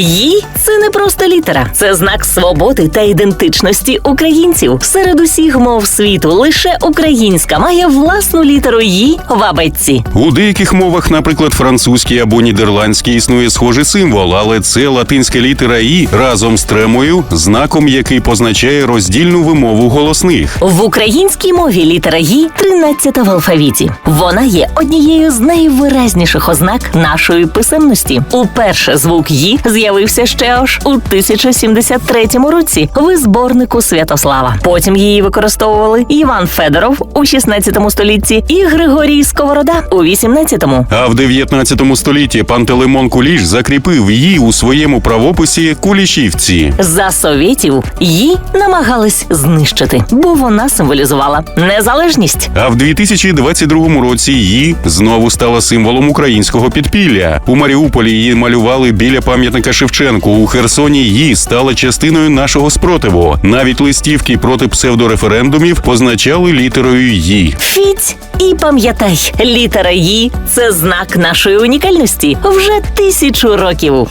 Ї це не просто літера, це знак свободи та ідентичності українців. Серед усіх мов світу лише українська має власну літеру Ї в абетці. У деяких мовах, наприклад, французькій або нідерландській, існує схожий символ, але це латинська літера І разом з тремою, знаком, який позначає роздільну вимову голосних. В українській мові літера Ї 13 в алфавіті. Вона є однією з найвиразніших ознак нашої писемності. Уперше звук Ї з'явився ще аж у 1073 році в зборнику Святослава. Потім її використовували Іван Федоров у 16 столітті і Григорій Сковорода у 18-му. А в 19 столітті Пантелеймон Куліш закріпив її у своєму правописі Кулішівці. За совєтів її намагались знищити, бо вона символізувала незалежність. А в 2022 році її знову стала символом українського підпілля. У Маріуполі її малювали біля пам'ятника Шевченку. У Херсоні її стала частиною нашого спротиву. Навіть листівки проти псевдореферендумів позначали літерою «Ї». Фіць і пам'ятай, літера «Ї» – це знак нашої унікальності вже тисячу років.